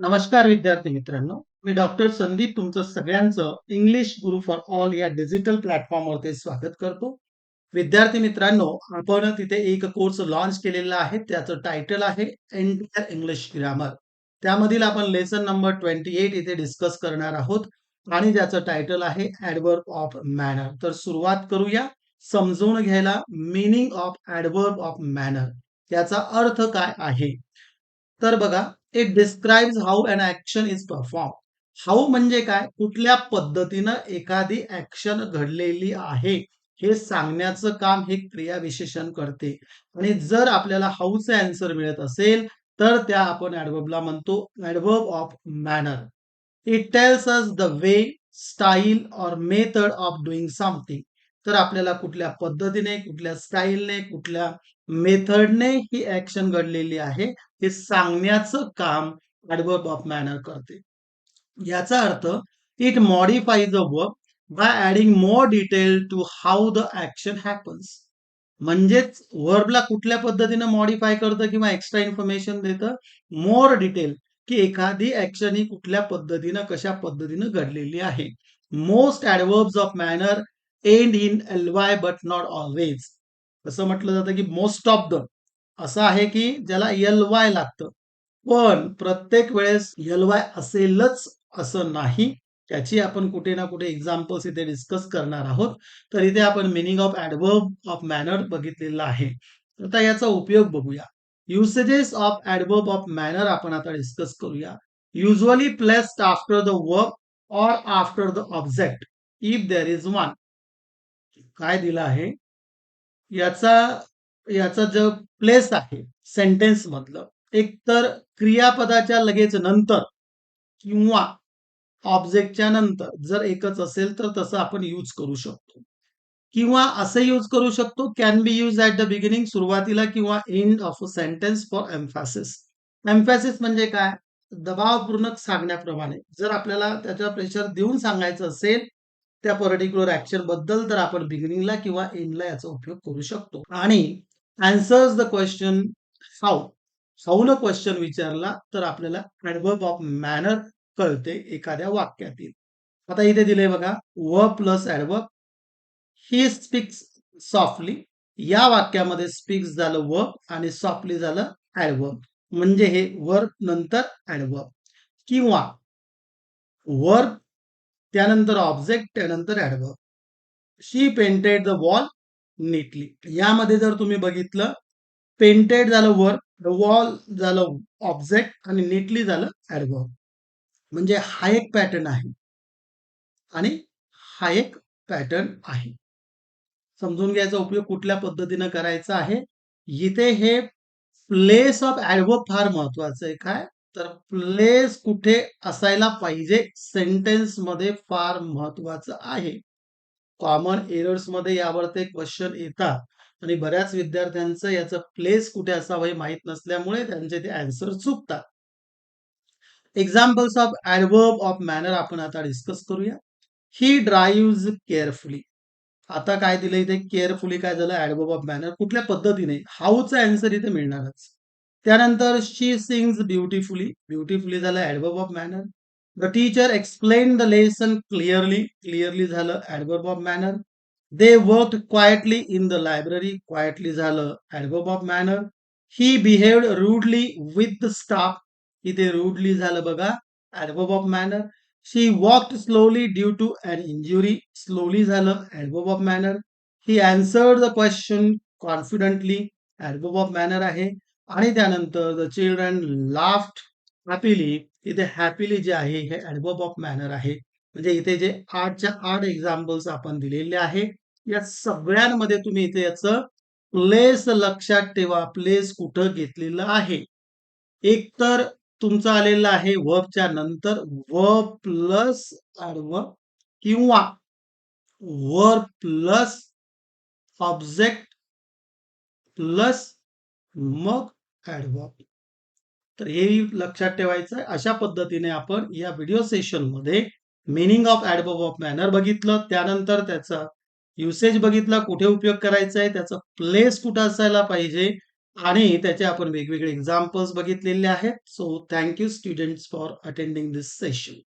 नमस्कार विद्यार्थी मित्रांनो मी डॉक्टर संदीप तुमचं सगळ्यांचं इंग्लिश गुरु फॉर ऑल या डिजिटल प्लॅटफॉर्मवरती स्वागत करतो. विद्यार्थी मित्रांनो आपण तिथे एक कोर्स लॉन्च केलेला आहे त्याचं टायटल आहे एंटायर इंग्लिश ग्रामर त्यामधील आपण लेसन नंबर ट्वेंटी एट इथे डिस्कस करणार आहोत आणि त्याचं टायटल आहे ऍडवर्ब ऑफ मॅनर तर सुरुवात करूया. समजून घ्यायला meaning of adverb of manner याचा अर्थ काय आहे? तर बघा it describes how an action is perform how म्हणजे काय? कुठल्या पद्धतीनं एखादी ऍक्शन घडलेली आहे? हे सांगण्याचं काम हे क्रियाविशेषण करते. आणि जर आपल्याला हाऊचे आन्सर मिळत असेल तर त्या आपण ऍडवर्बला म्हणतो adverb of manner it tells us the way style or method of doing something तर आपल्याला कुठल्या पद्धतीने कुठल्या स्टाईलने कुठल्या मेथडने ही ऍक्शन घडलेली आहे. हे सांगण्याचं काम ऍडवर्ब ऑफ मॅनर करते. याचा अर्थ it modifies a verb by adding more detail to how the action happens म्हणजेच वर्बला कुठल्या पद्धतीनं मॉडिफाय करतं किंवा एक्स्ट्रा इन्फॉर्मेशन देतं? मोर डिटेल की एखादी ऍक्शन ही कुठल्या पद्धतीनं कशा पद्धतीनं घडलेली आहे. Most adverbs of manner end in L Y but not always कसं म्हटलं जातं की मोस्ट ऑफ द असं आहे की ज्याला एल वाय लागतं. पण प्रत्येक वेळेस एल वाय असेलच असं नाही त्याची आपण कुठे ना कुठे एक्झाम्पल्स इथे डिस्कस करणार आहोत. तर इथे आपण meaning of adverb of manner बघितलेला आहे. आता याचा उपयोग बघूया. Usages of adverb of manner आपण आता डिस्कस करूया. Usually placed after the work or after the object if there is one काय दिलं आहे? याचा याचा जो प्लेस आहे सेंटेन्स मधलं एक तर क्रियापदाच्या लगेच नंतर किंवा ऑब्जेक्टच्या नंतर जर एकच असेल तर तसं आपण यूज करू शकतो. किंवा असं यूज करू शकतो can be use at the beginning सुरुवातीला किंवा end of a sentence for emphasis emphasis म्हणजे काय? दबावपूर्ण सांगण्याप्रमाणे. जर आपल्याला त्याच्या प्रेशर देऊन सांगायचं असेल त्या पर्टिक्युलर ऍक्शनबद्दल तर आपण बिगिनिंगला किंवा एंडला याचा उपयोग करू शकतो. आणि अँसर्स द क्वेश्चन हाऊ हाऊन क्वेश्चन विचारला तर आपल्याला ऍडवर्ब ऑफ मॅनर कळते एखाद्या वाक्यातील. आता इथे दिले बघा व plus adverb he speaks softly या वाक्यामध्ये स्पीक्स झालं व आणि सॉफ्टली झालं ऍडवर्ब म्हणजे हे वर्ब नंतर ऍडवर्ब किंवा वर्ब त्यानंतर ऑब्जेक्ट त्यानंतर adverb she painted the wall neatly यामध्ये जर तुम्ही बघितलं पेंटेड झालं वर वॉल झालं ऑब्जेक्ट आणि नीटली झालं ऍडवर्ब म्हणजे हा एक पॅटर्न आहे. आणि हा एक पॅटर्न आहे. समजून घ्यायचा उपयोग कुठल्या पद्धतीनं करायचा आहे? इथे हे प्लेस ऑफ ऍडवर्ब फार महत्वाचं आहे. काय? तर प्लेस कुठे असायला पाहिजे सेंटेन्समध्ये फार महत्वाचं आहे. कॉमन एरर्समध्ये यावर ते क्वेश्चन येतात. आणि बऱ्याच विद्यार्थ्यांचं याचं प्लेस कुठे असावं हे माहीत नसल्यामुळे त्यांचे ते अँसर चुकतात. Examples of adverb of manner आपण आता डिस्कस करूया. ही ड्राईव्ह केअरफुली आता काय दिलं इथे? केअरफुली काय झालं? ऍडवर्ब ऑफ मॅनर कुठल्या पद्धतीने? हाऊचा अँसर इथे मिळणारच. त्यानंतर शी सिंग्स ब्युटिफुली ब्युटिफुली झालं adverb of manner the teacher explain the lesson clearly clearly झालं adverb of manner they work quietly in the library quietly झालं adverb of manner he behaved rudely with the staff इथे rudely झालं बघा adverb of manner she walked slowly due to an injury slowly झालं adverb of manner he answered the question confidently adverb of manner आहे. आणि त्यानंतर the children laughed happily इथे happily जे आहे हे ऍडवर्ब ऑफ मॅनर आहे. म्हणजे इथे जे आठच्या आठ एक्झाम्पल्स आपण दिलेले आहे या सगळ्यांमध्ये तुम्ही इथे याचं प्लेस लक्षात ठेवा. प्लेस कुठं घेतलेलं आहे? एक तर तुमचं आलेलं आहे वर्बच्या नंतर व प्लस ऍडवर्ब किंवा वर प्लस ऑब्जेक्ट प्लस मग ऍडवर्ब तर हे लक्षात ठेवायचं आहे अशा पद्धतीने आपण या व्हिडिओ सेशनमध्ये meaning of adverb of manner बघितलं. त्यानंतर त्याचा युसेज बघितला. कुठे उपयोग करायचा आहे त्याचा प्लेस कुठं असायला पाहिजे? आणि त्याचे आपण वेगवेगळे एक्झाम्पल्स बघितलेले आहेत. So thank you students for attending this session.